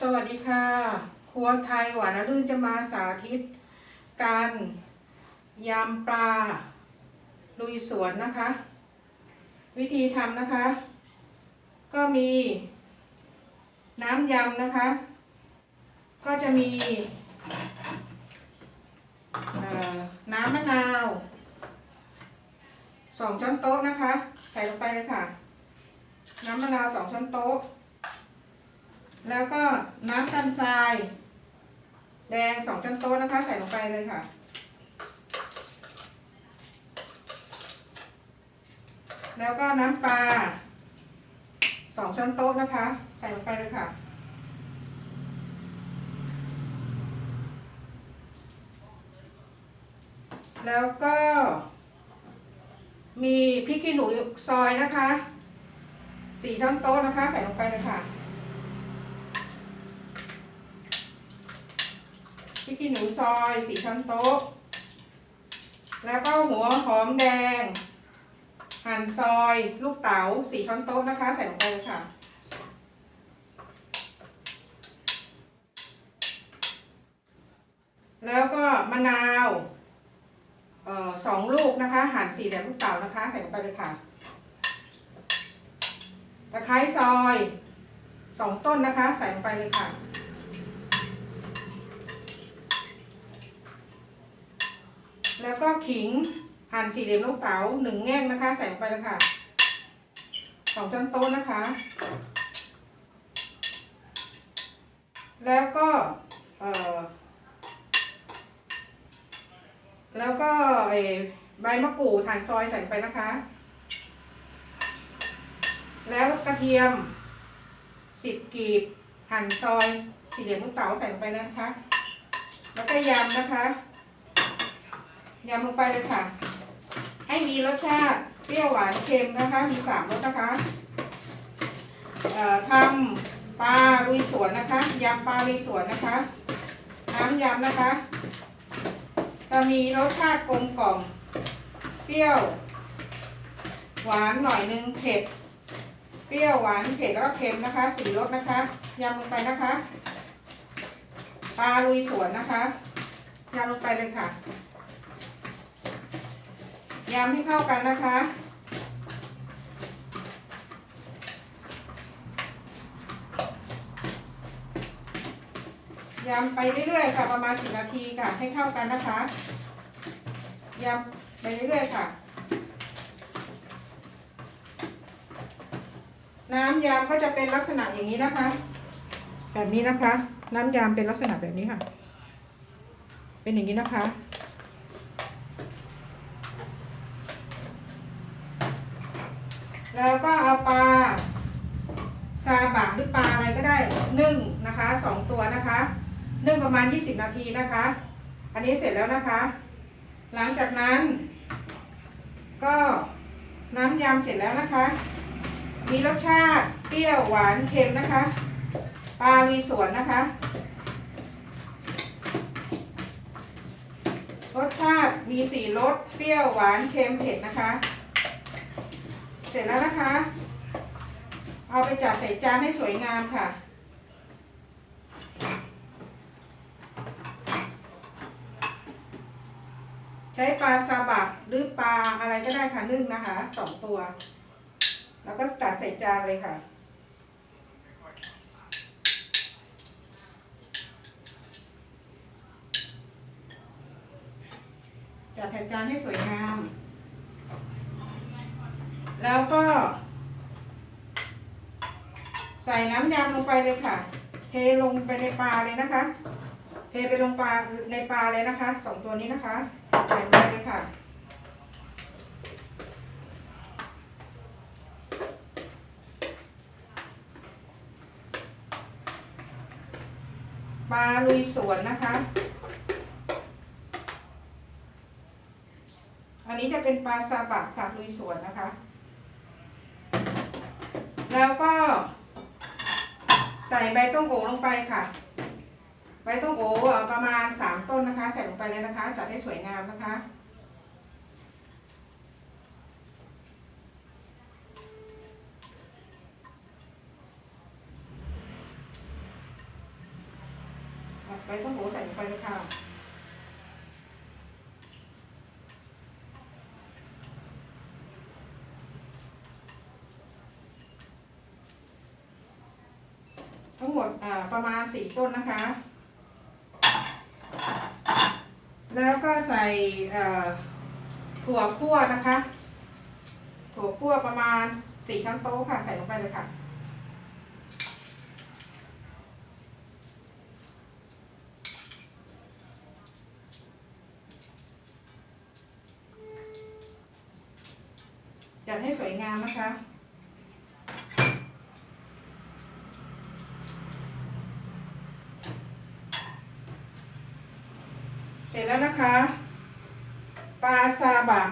สวัสดีค่ะ ครัวไทยหวานอรื่นจะมาสาธิต การยำปลา ลุยสวนนะคะ วิธีทำนะคะ ก็มีน้ำยำนะคะ ก็จะมีน้ำมะนาวสองช้อนโต๊ะนะคะ ใส่ลงไปเลยค่ะ น้ำมะนาวสองช้อนโต๊ะ แล้วก็น้ำตาลทราย แดงสองช้อนโต๊ะนะคะ ใส่ลงไปเลยค่ะ แล้วก็น้ำปลาสองช้อนโต๊ะนะคะ ใส่ลงไปเลยค่ะ แล้วก็ มีพริกขี้หนูซอยนะคะสี่ช้อนโต๊ะนะคะ ใส่ลงไปเลยค่ะ พริกขี้หนูซอยสี่ช้อนโต๊ะ แล้วก็หัวหอมแดง หั่นซอยลูกเต๋าสี่ช้อนโต๊ะนะคะ ใส่ลงไปเลยค่ะ แล้วก็มะนาวออสองลูกนะคะ หั่นสี่เหลี่ยมลูกเต๋านะคะ ใส่ลงไปเลยค่ะตะไคร้ซอยสองต้นนะคะ ใส่ลงไปเลยค่ะ แล้วก็ขิงหั่นสี่เหลี่ยมลูกเต๋าหนึ่งแง่งนะคะ ใส่ลงไปเลยค่ะสองช้อนโต๊ะนะคะ แล้วก็เอ่อแล้วก็เอใบมะกรูดหั่นซอยใส่ลงไปนะคะ แล้วกระเทียมสิบกีบหั่นซอยสี่เหลี่ยมลูกเต๋าใส่ลงไปนะคะ แล้วก็ยำนะคะ ยำลงไปเลยค่ะ ให้มีรสชาติเปรี้ยวหวานเค็มนะคะ มีสามรสนะคะเอ่อทำปลาลุยสวนนะคะยำปลาลุยสวนนะคะ น้ำยำนะคะ จะมีรสชาติกลมกล่อม เปรี้ยว หวานหน่อยนึงเผ็ด เปรี้ยวหวานเผ็ดแล้วก็เค็มนะคะสี่รสนะคะยำลงไปนะคะ ปลาลุยสวนนะคะยำลงไปเลยค่ะ ยำให้เข้ากันนะคะ ยำไปเรื่อยๆค่ะประมาณสินาทีค่ะ ให้เข้ากันนะคะ ยำไปเรื่อยๆค่ะ น้ำยำก็จะเป็นลักษณะอย่างนี้นะคะ แบบนี้นะคะ น้ำยำเป็นลักษณะแบบนี้ค่ะ เป็นอย่างนี้นะคะ แล้วก็เอาปลาซาบะหรือปลาอะไรก็ได้นึ่งนะคะสองตัวนะคะนึ่งประมาณ 20 นาทีนะคะ อันนี้เสร็จแล้วนะคะ หลังจากนั้น ก็น้ำยำเสร็จแล้วนะคะ มีรสชาติเปรี้ยวหวานเค็มนะคะปลาลีสวนนะคะ รสชาติมีสี่รสเปรี้ยวหวานเค็มเผ็ดนะคะ ร็จแล้วนะคะ เอาไปจัดใส่จานให้สวยงามค่ะ ใช้ปลาซาบะหรือปลาอะไรก็ได้ค่ะนึ่งนะคะสองตัว แล้วก็จัดใส่จานเลยค่ะจัดแผ่นจานให้สวยงาม แล้วก็ ใส่น้ำยำลงไปเลยค่ะ เทลงไปในปลาเลยนะคะ เทไปลงปลาในปลาเลยนะคะสองตัวนี้นะคะใส่ไปเลยค่ะปลาลุยสวนนะคะ อันนี้จะเป็นปลาซาบะค่ะลุยสวนนะคะ แล้วก็ ใส่ใบต้งโอลงไปค่ะ ใบต้งโอประมาณสามต้นนะคะ ใส่ลงไปเลยนะคะ จัดให้สวยงามนะคะใบต้นโหใส่ลงไปเลยค่ะ ทั้งหมดประมาณสี่ต้นนะคะ แล้วก็ใส่ถั่วคั่วนะคะ ถั่วคั่วประมาณสี่ช้อนโต๊ะค่ะ ใส่ลงไปเลยค่ะจัดให้สวยงามนะคะ เสร็จแล้วนะคะ ปลาซาบะ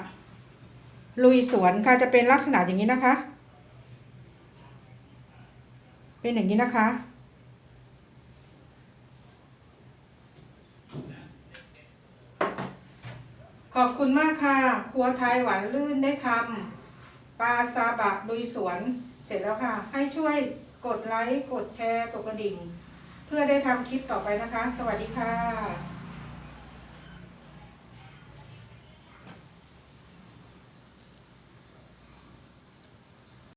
ลุยสวนค่ะจะเป็นลักษณะอย่างนี้นะคะ เป็นอย่างนี้นะคะ ขอบคุณมากค่ะ ครัวไทยหวานลื่นได้ทำปลาซาบะลุยสวนเสร็จแล้วค่ะ ให้ช่วยกดไลค์ กดแชร์ กดกระดิ่ง เพื่อได้ทำคลิปต่อไปนะคะ สวัสดีค่ะ